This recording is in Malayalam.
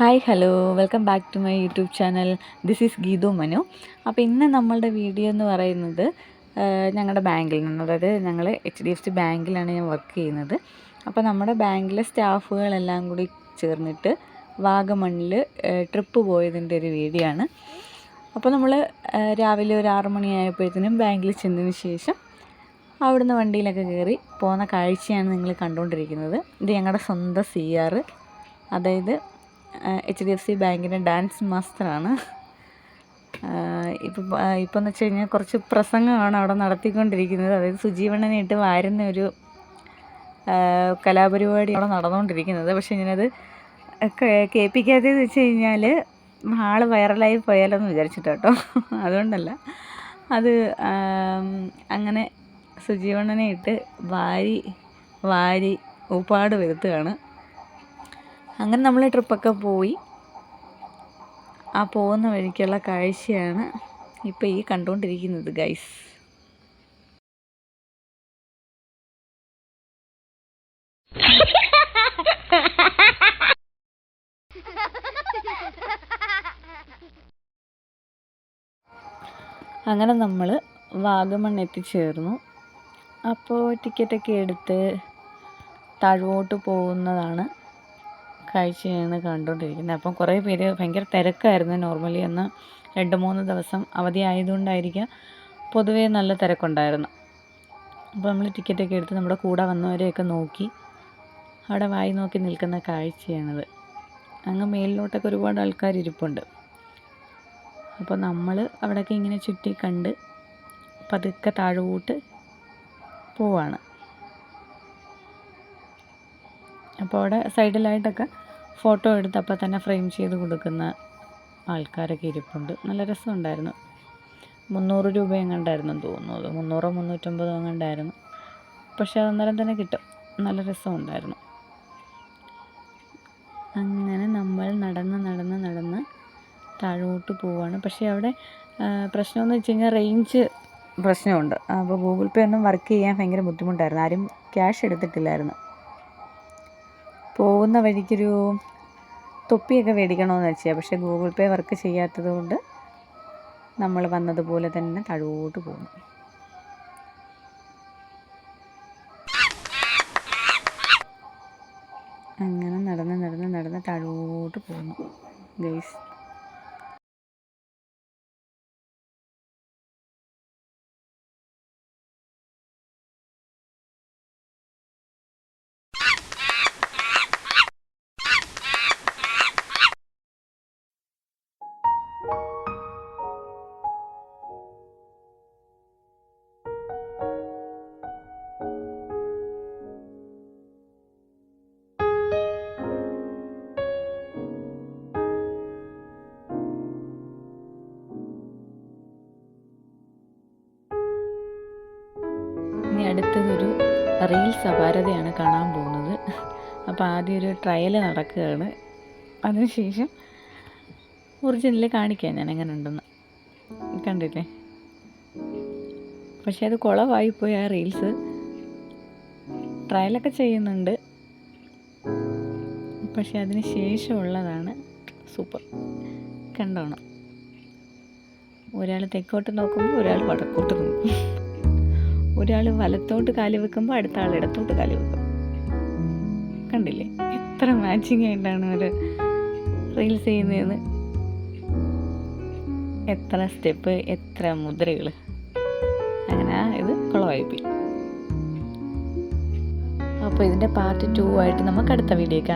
Hi hello welcome back to my YouTube channel this is Geethu Manu അപ്പോൾ ഇന്ന് നമ്മളുടെ വീഡിയോ എന്ന് പറയുന്നത് ഞങ്ങളുടെ ബാങ്കിൽ നിന്ന് അതായത് ഞങ്ങൾ എച്ച് ഡി എഫ് സി ബാങ്കിലാണ് ഞാൻ വർക്ക് ചെയ്യുന്നത്. അപ്പോൾ നമ്മുടെ ബാങ്കിലെ സ്റ്റാഫുകളെല്ലാം കൂടി ചേർന്നിട്ട് വാഗമണ്ണിൽ ട്രിപ്പ് പോയതിന്റെ ഒരു വീഡിയോ ആണ്. അപ്പോൾ നമ്മൾ രാവിലെ ഒരു ആറ് മണിയായപ്പോഴത്തേനും ബാങ്കിൽ ചെന്നതിന് ശേഷം അവിടുന്ന് വണ്ടിയിലൊക്കെ കയറി പോകുന്ന കാഴ്ചയാണ് നിങ്ങൾ കണ്ടുകൊണ്ടിരിക്കുന്നത് ഇത് ഞങ്ങളുടെ സ്വന്തം സി ആർ അതായത് എച്ച് ഡി എഫ് സി ബാങ്കിന്റെ ഡാൻസ് മാസ്റ്ററാണ്. ഇപ്പം ഇപ്പം എന്ന് വെച്ച് കഴിഞ്ഞാൽ കുറച്ച് പ്രസംഗമാണ് അവിടെ നടത്തിക്കൊണ്ടിരിക്കുന്നത്. അതായത് സുജീവണ്ണനെ ഇട്ട് വാരുന്ന ഒരു കലാപരിപാടി അവിടെ നടന്നുകൊണ്ടിരിക്കുന്നത്. പക്ഷേ ഞാനത് കേൾപ്പിക്കാത്തതെന്ന് വെച്ച് കഴിഞ്ഞാൽ ആൾ വൈറലായി പോയാലോന്ന് വിചാരിച്ചിട്ട് അതുകൊണ്ടല്ല. അത് അങ്ങനെ സുജീവണ്ണനെ ഇട്ട് വാരി വാരി ഊപ്പാട് വരുത്തുകയാണ്. അങ്ങനെ നമ്മൾ ട്രിപ്പൊക്കെ പോയി. ആ പോകുന്ന വഴിക്കുള്ള കാഴ്ചയാണ് ഇപ്പോൾ ഈ കണ്ടുകൊണ്ടിരിക്കുന്നത് ഗൈസ് അങ്ങനെ നമ്മൾ വാഗമൺ എത്തിച്ചേർന്നു. അപ്പോൾ ടിക്കറ്റൊക്കെ എടുത്ത് താഴോട്ട് പോകുന്നതാണ്. കാഴ്ചയാണ് കണ്ടുകൊണ്ടിരിക്കുന്നത്. അപ്പം കുറേ പേര് ഭയങ്കര തിരക്കായിരുന്നു. നോർമലി അന്ന് രണ്ട് മൂന്ന് ദിവസം അവധി ആയതുകൊണ്ടായിരിക്കാം പൊതുവേ നല്ല തിരക്കുണ്ടായിരുന്നു. അപ്പോൾ നമ്മൾ ടിക്കറ്റൊക്കെ എടുത്ത് നമ്മുടെ കൂടെ വന്നവരെയൊക്കെ നോക്കി അവിടെ വായി നോക്കി നിൽക്കുന്ന കാഴ്ചയാണത്. അങ്ങ് മേലിലോട്ടൊക്കെ ഒരുപാട് ആൾക്കാർ ഇരിപ്പുണ്ട്. അപ്പോൾ നമ്മൾ അവിടെയൊക്കെ ഇങ്ങനെ ചുറ്റി കണ്ട് പതുക്കെ താഴോട്ട് പോവാണ്. അപ്പോൾ അവിടെ സൈഡിലായിട്ടൊക്കെ ഫോട്ടോ എടുത്തപ്പോൾ തന്നെ ഫ്രെയിം ചെയ്ത് കൊടുക്കുന്ന ആൾക്കാരൊക്കെ ഇരിപ്പുണ്ട്. നല്ല രസമുണ്ടായിരുന്നു. മുന്നൂറ് രൂപ എങ്ങാണ്ടായിരുന്നു തോന്നുന്നു. മുന്നൂറോ മുന്നൂറ്റമ്പതോ എങ്ങാണ്ടായിരുന്നു. പക്ഷേ അന്നേരം തന്നെ കിട്ടും. നല്ല രസമുണ്ടായിരുന്നു. അങ്ങനെ നമ്മൾ നടന്ന് നടന്ന് നടന്ന് താഴോട്ട് പോവാണ്. പക്ഷേ അവിടെ പ്രശ്നമെന്ന് വെച്ച് കഴിഞ്ഞാൽ റേഞ്ച് പ്രശ്നമുണ്ട്. അപ്പോൾ ഗൂഗിൾ പേ ഒന്നും വർക്ക് ചെയ്യാൻ ഭയങ്കര ബുദ്ധിമുട്ടായിരുന്നു. ആരും ക്യാഷ് എടുത്തിട്ടില്ലായിരുന്നു. പോകുന്ന വഴിക്കൊരു തൊപ്പിയൊക്കെ മേടിക്കണമെന്ന് വെച്ചാൽ പക്ഷേ ഗൂഗിൾ പേ വർക്ക് ചെയ്യാത്തത് കൊണ്ട് നമ്മൾ വന്നതുപോലെ തന്നെ തഴുവോട്ട് പോകുന്നു. അങ്ങനെ നടന്ന് നടന്ന് നടന്ന് തഴുവോട്ട് പോകുന്നു. ഗൈസ് ഇനി അടുത്തതൊരു റീൽസ് അപാരതയാണ് കാണാൻ പോകുന്നത്. അപ്പോൾ ആദ്യം ഒരു ട്രയൽ നടക്കുകയാണ്. അതിനുശേഷം ഒറിജിനൽ കാണിക്കാം ഞാൻ എങ്ങനെ ഉണ്ടെന്ന് കണ്ടില്ലേ? പക്ഷേ അത് കുളമായിപ്പോയി ആ റീൽസ്. ട്രയലൊക്കെ ചെയ്യുന്നുണ്ട്. പക്ഷെ അതിന് ശേഷമുള്ളതാണ് സൂപ്പർ. കണ്ടോണം. ഒരാൾ തെക്കോട്ട് നോക്കുമ്പോൾ ഒരാൾ വടക്കോട്ട് നോക്കും. ഒരാൾ വലത്തോട്ട് കാലി വെക്കുമ്പോൾ അടുത്ത ആൾ ഇടത്തോട്ട് കാലി വെക്കും. കണ്ടില്ലേ? എത്ര മാച്ചിങ് ആയിട്ടാണ് അവർ റീൽസ് ചെയ്യുന്നതെന്ന്. എത്ര സ്റ്റെപ്പ് എത്ര മുദ്രകൾ. അങ്ങനെ ഇത് കുളമായി പോയി അപ്പോൾ ഇതിന്റെ പാർട്ട് ടു ആയിട്ട് നമുക്ക് അടുത്ത വീഡിയോ കാണാം.